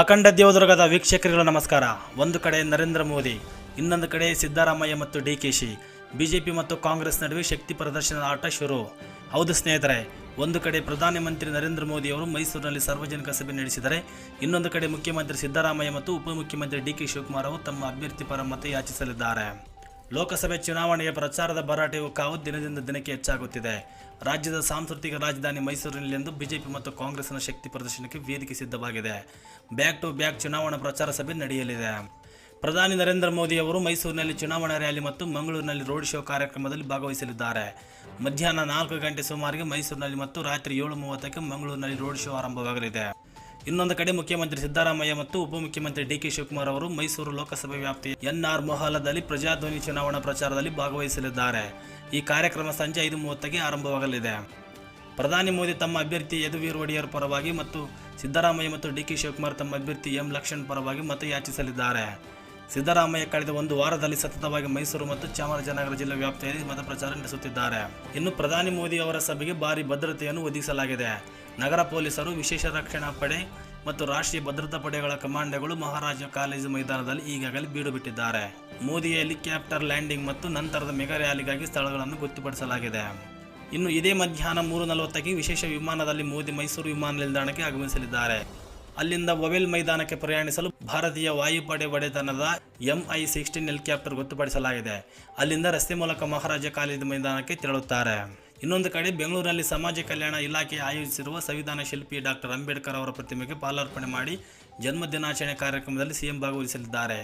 ಅಖಂಡ ದೇವದುರ್ಗದ ವೀಕ್ಷಕರಿಗಳ ನಮಸ್ಕಾರ. ಒಂದು ಕಡೆ ನರೇಂದ್ರ ಮೋದಿ, ಇನ್ನೊಂದು ಕಡೆ ಸಿದ್ದರಾಮಯ್ಯ ಮತ್ತು ಡಿ ಕೆ ಶಿ, ಬಿಜೆಪಿ ಮತ್ತು ಕಾಂಗ್ರೆಸ್ ನಡುವೆ ಶಕ್ತಿ ಪ್ರದರ್ಶನದ ಆಟ ಶುರು. ಹೌದು ಸ್ನೇಹಿತರೆ, ಒಂದು ಕಡೆ ಪ್ರಧಾನಮಂತ್ರಿ ನರೇಂದ್ರ ಮೋದಿ ಅವರು ಮೈಸೂರಿನಲ್ಲಿ ಸಾರ್ವಜನಿಕ ಸಭೆ ನಡೆಸಿದರೆ, ಇನ್ನೊಂದು ಕಡೆ ಮುಖ್ಯಮಂತ್ರಿ ಸಿದ್ದರಾಮಯ್ಯ ಮತ್ತು ಉಪಮುಖ್ಯಮಂತ್ರಿ ಡಿ ಕೆ ಶಿವಕುಮಾರ್ ಅವರು ತಮ್ಮ ಅಭ್ಯರ್ಥಿ ಪರ ಮತ ಯಾಚಿಸಲಿದ್ದಾರೆ ಲೋಕಸಭೆ ಚುನಾವಣೆಯ ಪ್ರಚಾರದ ಭರಾಟೆಯು ಕಾವು ದಿನದಿಂದ ದಿನಕ್ಕೆ ಹೆಚ್ಚಾಗುತ್ತಿದೆ. ರಾಜ್ಯದ ಸಾಂಸ್ಕೃತಿಕ ರಾಜಧಾನಿ ಮೈಸೂರಿನಲ್ಲಿಂದು ಬಿಜೆಪಿ ಮತ್ತು ಕಾಂಗ್ರೆಸ್ನ ಶಕ್ತಿ ಪ್ರದರ್ಶನಕ್ಕೆ ವೇದಿಕೆ ಸಿದ್ಧವಾಗಿದೆ. ಬ್ಯಾಕ್ ಟು ಬ್ಯಾಕ್ ಚುನಾವಣಾ ಪ್ರಚಾರ ಸಭೆ ನಡೆಯಲಿದೆ. ಪ್ರಧಾನಿ ನರೇಂದ್ರ ಮೋದಿ ಅವರು ಮೈಸೂರಿನಲ್ಲಿ ಚುನಾವಣಾ ರ್ಯಾಲಿ ಮತ್ತು ಮಂಗಳೂರಿನಲ್ಲಿ ರೋಡ್ ಶೋ ಕಾರ್ಯಕ್ರಮದಲ್ಲಿ ಭಾಗವಹಿಸಲಿದ್ದಾರೆ. ಮಧ್ಯಾಹ್ನ ನಾಲ್ಕು ಗಂಟೆ ಸುಮಾರಿಗೆ ಮೈಸೂರಿನಲ್ಲಿ ಮತ್ತು ರಾತ್ರಿ ಏಳು ಮೂವತ್ತಕ್ಕೆ ಮಂಗಳೂರಿನಲ್ಲಿ ರೋಡ್ ಶೋ ಆರಂಭವಾಗಲಿದೆ. ಇನ್ನೊಂದು ಕಡೆ ಮುಖ್ಯಮಂತ್ರಿ ಸಿದ್ದರಾಮಯ್ಯ ಮತ್ತು ಉಪಮುಖ್ಯಮಂತ್ರಿ ಡಿ ಕೆ ಶಿವಕುಮಾರ್ ಅವರು ಮೈಸೂರು ಲೋಕಸಭೆ ವ್ಯಾಪ್ತಿಯ ಎನ್ಆರ್ ಮೊಹಾಲದಲ್ಲಿ ಪ್ರಜಾಧ್ವನಿ ಚುನಾವಣಾ ಪ್ರಚಾರದಲ್ಲಿ ಭಾಗವಹಿಸಲಿದ್ದಾರೆ. ಈ ಕಾರ್ಯಕ್ರಮ ಸಂಜೆ ಐದು ಮೂವತ್ತಕ್ಕೆ ಆರಂಭವಾಗಲಿದೆ. ಪ್ರಧಾನಿ ಮೋದಿ ತಮ್ಮ ಅಭ್ಯರ್ಥಿ ಯದುವೀರ್ ಒಡೆಯರ್ ಪರವಾಗಿ ಮತ್ತು ಸಿದ್ದರಾಮಯ್ಯ ಮತ್ತು ಡಿ ಕೆ ಶಿವಕುಮಾರ್ ತಮ್ಮ ಅಭ್ಯರ್ಥಿ ಎಂ. ಲಕ್ಷ್ಮಣ್ ಪರವಾಗಿ ಮತ ಯಾಚಿಸಲಿದ್ದಾರೆ ಸಿದ್ದರಾಮಯ್ಯ ಕಳೆದ ಒಂದು ವಾರದಲ್ಲಿ ಸತತವಾಗಿ ಮೈಸೂರು ಮತ್ತು ಚಾಮರಾಜನಗರ ಜಿಲ್ಲೆ ವ್ಯಾಪ್ತಿಯಲ್ಲಿ ಮತ ಪ್ರಚಾರ ನಡೆಸುತ್ತಿದ್ದಾರೆ. ಇನ್ನು ಪ್ರಧಾನಿ ಮೋದಿ ಅವರ ಸಭೆಗೆ ಭಾರಿ ಭದ್ರತೆಯನ್ನು ಒದಗಿಸಲಾಗಿದೆ. ನಗರ ಪೊಲೀಸರು ವಿಶೇಷ ರಕ್ಷಣಾ ಪಡೆ ಮತ್ತು ರಾಷ್ಟ್ರೀಯ ಭದ್ರತಾ ಪಡೆಗಳ ಕಮಾಂಡೋಗಳು ಮಹಾರಾಜ ಕಾಲೇಜು ಮೈದಾನದಲ್ಲಿ ಈಗಾಗಲೇ ಬೀಡು ಬಿಟ್ಟಿದ್ದಾರೆ. ಮೋದಿ ಹೆಲಿಕಾಪ್ಟರ್ ಲ್ಯಾಂಡಿಂಗ್ ಮತ್ತು ನಂತರದ ಮೆಗಾ ರ್ಯಾಲಿಗಾಗಿ ಸ್ಥಳಗಳನ್ನು ಗೊತ್ತುಪಡಿಸಲಾಗಿದೆ. ಇನ್ನು ಇದೇ ಮಧ್ಯಾಹ್ನ ಮೂರು ನಲವತ್ತಕ್ಕೆ ವಿಶೇಷ ವಿಮಾನದಲ್ಲಿ ಮೋದಿ ಮೈಸೂರು ವಿಮಾನ ನಿಲ್ದಾಣಕ್ಕೆ ಆಗಮಿಸಲಿದ್ದಾರೆ. ಅಲ್ಲಿಂದ ಒವೆಲ್ ಮೈದಾನಕ್ಕೆ ಪ್ರಯಾಣಿಸಲು ಭಾರತೀಯ ವಾಯುಪಡೆ ಒಡೆತನದ ಎಂಐ ಸಿಕ್ಸ್ಟೀನ್ ಹೆಲಿಕಾಪ್ಟರ್ ಗೊತ್ತುಪಡಿಸಲಾಗಿದೆ. ಅಲ್ಲಿಂದ ರಸ್ತೆ ಮೂಲಕ ಮಹಾರಾಜ ಕಾಲೇಜು ಮೈದಾನಕ್ಕೆ ತೆರಳುತ್ತಾರೆ. ಇನ್ನೊಂದು ಕಡೆ ಬೆಂಗಳೂರಿನಲ್ಲಿ ಸಮಾಜ ಕಲ್ಯಾಣ ಇಲಾಖೆ ಆಯೋಜಿಸಿರುವ ಸಂವಿಧಾನ ಶಿಲ್ಪಿ ಡಾಕ್ಟರ್ ಅಂಬೇಡ್ಕರ್ ಅವರ ಪ್ರತಿಮೆಗೆ ಪಾಲಾರ್ಪಣೆ ಮಾಡಿ ಜನ್ಮ ದಿನಾಚರಣೆ ಕಾರ್ಯಕ್ರಮದಲ್ಲಿ ಸಿಎಂ ಭಾಗವಹಿಸಲಿದ್ದಾರೆ.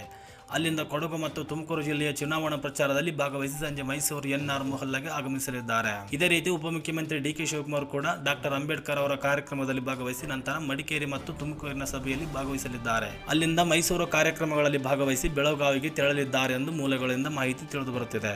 ಅಲ್ಲಿಂದ ಕೊಡಗು ಮತ್ತು ತುಮಕೂರು ಜಿಲ್ಲೆಯ ಚುನಾವಣಾ ಪ್ರಚಾರದಲ್ಲಿ ಭಾಗವಹಿಸಿ ಸಂಜೆ ಮೈಸೂರು ಎನ್ಆರ್ ಮೊಹಲ್ಲಾಗೆ ಆಗಮಿಸಲಿದ್ದಾರೆ. ಇದೇ ರೀತಿ ಉಪಮುಖ್ಯಮಂತ್ರಿ ಡಿ ಕೆ ಶಿವಕುಮಾರ್ ಕೂಡ ಡಾಕ್ಟರ್ ಅಂಬೇಡ್ಕರ್ ಅವರ ಕಾರ್ಯಕ್ರಮದಲ್ಲಿ ಭಾಗವಹಿಸಿ ನಂತರ ಮಡಿಕೇರಿ ಮತ್ತು ತುಮಕೂರಿನ ಸಭೆಯಲ್ಲಿ ಭಾಗವಹಿಸಲಿದ್ದಾರೆ. ಅಲ್ಲಿಂದ ಮೈಸೂರು ಕಾರ್ಯಕ್ರಮಗಳಲ್ಲಿ ಭಾಗವಹಿಸಿ ಬೆಳಗಾವಿಗೆ ತೆರಳಲಿದ್ದಾರೆ ಎಂದು ಮೂಲಗಳಿಂದ ಮಾಹಿತಿ ತಿಳಿದು ಬರುತ್ತಿದೆ.